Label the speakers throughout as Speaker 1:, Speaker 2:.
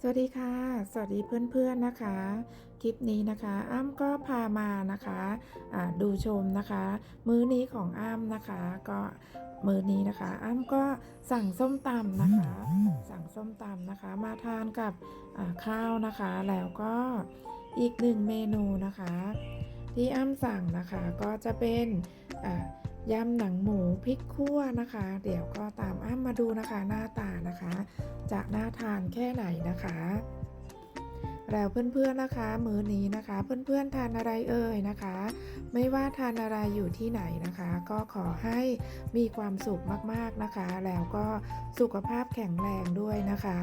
Speaker 1: สวัสดีค่ะ สวัสดีเพื่อนๆนะคะ คลิปนี้นะคะอ้ำก็พามานะคะดูชมนะคะ มื้อนี้ของอ้ำนะคะก็มื้อนี้นะคะอ้ำก็สั่งส้มตำนะคะ สั่งส้มตำนะคะ มาทานกับข้าวนะคะ แล้วก็อีกหนึ่งเมนูนะคะ ที่อ้ำสั่งนะคะก็จะเป็นอ่า ยำหนังหมูพริกคั่วนะคะ เดี๋ยวก็ตามอ้ำมาดูนะคะหน้าตานะคะ จะน่าทานแค่ไหนนะคะ แล้วเพื่อนๆนะคะ มื้อนี้นะคะ เพื่อนๆทานอะไรเอ่ยนะคะ ไม่ว่าทานอะไรอยู่ที่ไหนนะคะ ก็ขอให้มีความสุขมากๆนะคะ แล้วก็สุขภาพแข็งแรงด้วยนะคะ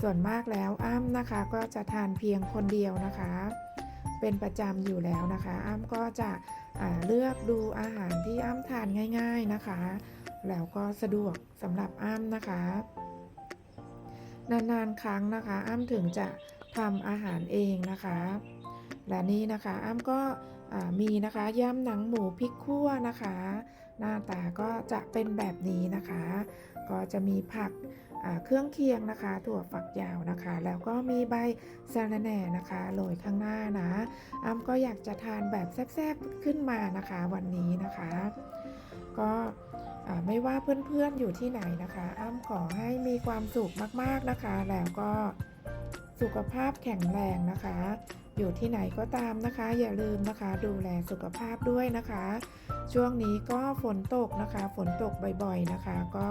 Speaker 1: ส่วนมากแล้วอ้ำนะคะก็จะทานเพียงคนเดียวนะคะ เป็นประจำอยู่แล้วนะคะ อ้ำก็จะเลือกดูอาหารที่อ้ำทานง่าย ๆนะคะ แล้วก็สะดวกสำหรับอ้ำนะคะ นานๆครั้งนะคะ อ้ำถึงจะทำอาหารเองนะคะ และนี่นะคะอ้ำก็มีนะคะยำหนังหมูพริกคั่วนะคะ หน้าตาก็จะเป็นแบบนี้นะคะ ก็จะมีผัก เครื่องเคียงนะคะ ถั่วฝักยาวนะคะ แล้วก็มีใบสะระแหน่นะคะโรยข้างหน้านะอ้ำก็อยากจะทานแบบแซ่บๆขึ้นมานะคะวันนี้นะคะ ก็ไม่ว่าเพื่อนๆอยู่ที่ไหนนะคะ อ้ำขอให้มีความสุขมากๆนะคะ แล้วก็สุขภาพแข็งแรงนะคะ อยู่ที่ไหนก็ตามนะคะ อย่าลืมนะคะ ดูแลสุขภาพด้วยนะคะ ช่วงนี้ก็ฝนตกนะคะ ฝนตกบ่อยๆนะคะ ก็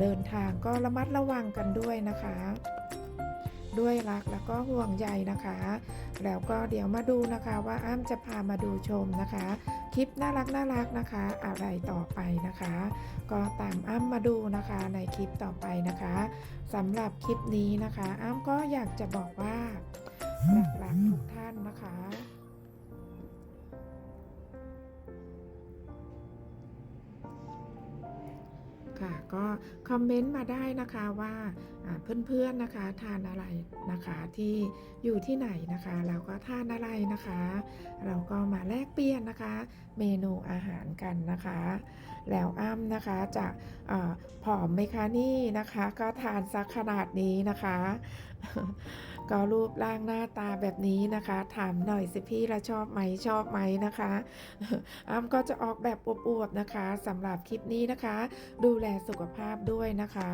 Speaker 1: เดินทางก็ระมัดระวังกันด้วยนะคะ ด้วยรักแล้วก็ห่วงใยนะคะ แล้วก็เดี๋ยวมาดูนะคะว่าอ้ำจะพามาดูชมนะคะ คลิปน่ารักน่ารักนะคะ อะไรต่อไปนะคะ ก็ตามอ้ำมาดูนะคะในคลิปต่อไปนะคะสำหรับคลิปนี้นะคะ อ้ำก็อยากจะบอกว่า รักๆทุกท่าน ค่ะก็คอมเมนต์มาได้นะคะว่าเพื่อนๆนะคะทานอะไรนะคะที่อยู่ที่ไหนนะคะเราก็ทานอะไรนะคะ เราก็มาแลกเปลี่ยนนะคะ เมนูอาหารกันนะคะ แล้วอ้ำนะคะจะอาผอมไหมคะนี่นะคะ ก็ทานสักขนาดนี้นะคะ ก็รูปร่างหน้าตาแบบนี้นะคะ ถามหน่อยสิพี่ละชอบไหมชอบไหมนะคะอ้ำก็จะออกแบบอวบๆนะคะสำหรับคลิปนี้นะคะ ดูแลสุขภาพด้วยนะคะ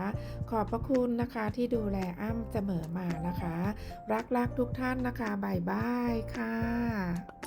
Speaker 1: ขอบพระคุณนะคะที่ดูแลอ้ำเสมอมานะคะ รักๆทุกท่านนะคะบายบายค่ะ